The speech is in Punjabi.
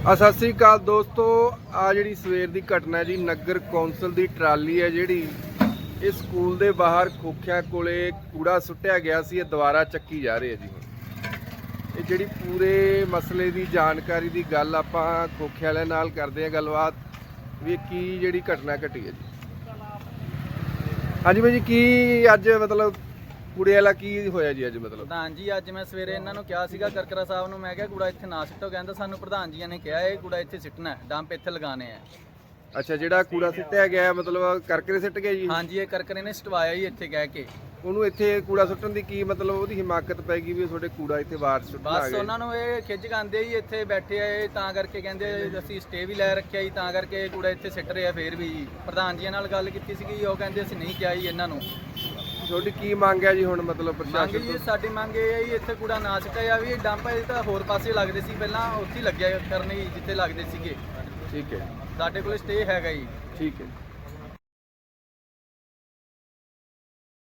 ਆ ਸਤਿ ਸ੍ਰੀ ਅਕਾਲ ਦੋਸਤੋ। ਆ ਜਿਹੜੀ ਸਵੇਰ ਦੀ ਘਟਨਾ ਜੀ, ਨਗਰ ਕੌਂਸਲ ਦੀ ਟਰਾਲੀ ਹੈ ਜਿਹੜੀ। ਇਹ ਸਕੂਲ ਦੇ ਬਾਹਰ ਖੋਖਿਆਂ ਕੋਲੇ ਕੂੜਾ ਸੁੱਟਿਆ ਗਿਆ ਸੀ, ਇਹ ਦੁਬਾਰਾ ਚੱਕੀ ਜਾ ਰਹੀ ਹੈ ਜੀ ਇਹ ਜਿਹੜੀ ਪੂਰੇ ਮਸਲੇ ਦੀ ਜਾਣਕਾਰੀ ਦੀ ਗੱਲ ਆਪਾਂ ਖੋਖੇ ਵਾਲਿਆਂ ਨਾਲ ਕਰਦੇ ਹਾਂ ਗੱਲਬਾਤ, ਵੀ ਇਹ ਕੀ ਜਿਹੜੀ ਘਟਨਾ ਘਟੀ ਹੈ ਜੀ। ਹਾਂਜੀ ਭਾਈ ਜੀ, ਕੀ ਅੱਜ ਮਤਲਬ ਕੂੜੇ ਵਾਲਾ ਕੀ ਹੋਇਆ ਜੀ ਅੱਜ ਮਤਲਬ? ਪ੍ਰਧਾਨ ਜੀ ਅੱਜ ਮੈਂ ਸਵੇਰੇ ਇਹਨਾਂ ਨੂੰ ਕਿਹਾ ਸੀਗਾ ਕਰਕਰਾ ਸਾਹਿਬ ਨੂੰ ਮੈਂ ਕਿਹਾ ਕੂੜਾ ਇੱਥੇ ਨਾ ਸਿੱਟੋ। ਕਹਿੰਦਾ ਸਾਨੂੰ ਪ੍ਰਧਾਨ ਜੀਆਂ ਨੇ ਕਿਹਾ ਇਹ ਕੂੜਾ ਇੱਥੇ ਸਿੱਟਣਾ ਹੈ ਡੰਪ ਇੱਥੇ ਲਗਾਣੇ ਆ। ਅੱਛਾ ਜਿਹੜਾ ਕੂੜਾ ਸਿੱਟਿਆ ਗਿਆ ਹੈ, ਮਤਲਬ ਕਰਕਰੇ ਸਿੱਟ ਗਿਆ ਜੀ? ਹਾਂਜੀ ਇਹ ਕਰਕਰੇ ਨੇ ਸਟਵਾਇਆ ਹੀ ਇੱਥੇ ਕਹਿ ਕੇ। ਉਹਨੂੰ ਇੱਥੇ ਕੂੜਾ ਸੁੱਟਣ ਦੀ ਕੀ ਮਤਲਬ ਉਹਦੀ ਹਿਮਾਕਤ ਪੈ ਗਈ ਵੀ ਤੁਹਾਡੇ ਕੂੜਾ ਇੱਥੇ ਬਾਹਰ ਸੁੱਟਣਾ ਬਸ ਉਹਨਾਂ ਨੂੰ ਇਹ ਖਿੱਚ ਗਾਂਦੇ ਹੀ ਇੱਥੇ ਬੈਠੇ ਆ ਇਹ ਤਾਂ ਕਰਕੇ ਕਹਿੰਦੇ ਅਸੀਂ ਸਟੇ ਵੀ ਲੈ ਰੱਖਿਆ ਜੀ ਤਾਂ ਕਰਕੇ ਇਹ ਕੂੜਾ ਇੱਥੇ ਸਿੱਟ ਰਹੇ ਆ ਫੇਰ ਵੀ ਜੀ। ਪ੍ਰਧਾਨ ਜੀਆਂ ਨਾਲ ਗੱਲ ਕੀਤੀ ਸੀਗੀ ਉਹ ਕਹਿੰਦੇ ਅਸੀਂ ਨਹੀਂ ਕਿਹਾ ਜੀ ਇਹਨਾਂ ਨੂੰ। ਤੁਹਾਡੀ ਕੀ ਮੰਗ ਹੈ ਜੀ ਹੁਣ ਮਤਲਬ ਮੰਗ ਪ੍ਰਸ਼ਾਸਨ ਜੀ ਤੋਂ? ਸਾਡੀ ਮੰਗ ਇਹ ਹੈ ਜੀ ਇੱਥੇ ਕੂੜਾ ਨਾ ਸਿੱਟਿਆ ਜਾਵੇ ਇਹ ਡੰਪ ਇਹ ਤਾਂ ਹੋਰ ਪਾਸੇ ਲੱਗਦੇ ਸੀ ਪਹਿਲਾਂ ਉੱਥੇ ਹੀ ਲੱਗਿਆ ਕਰਨੇ ਜੀ ਜਿੱਥੇ ਲੱਗਦੇ ਸੀਗੇ। ਠੀਕ ਹੈ। ਸਾਡੇ ਕੋਲ ਸਟੇ ਹੈਗਾ ਜੀ। ਠੀਕ ਹੈ।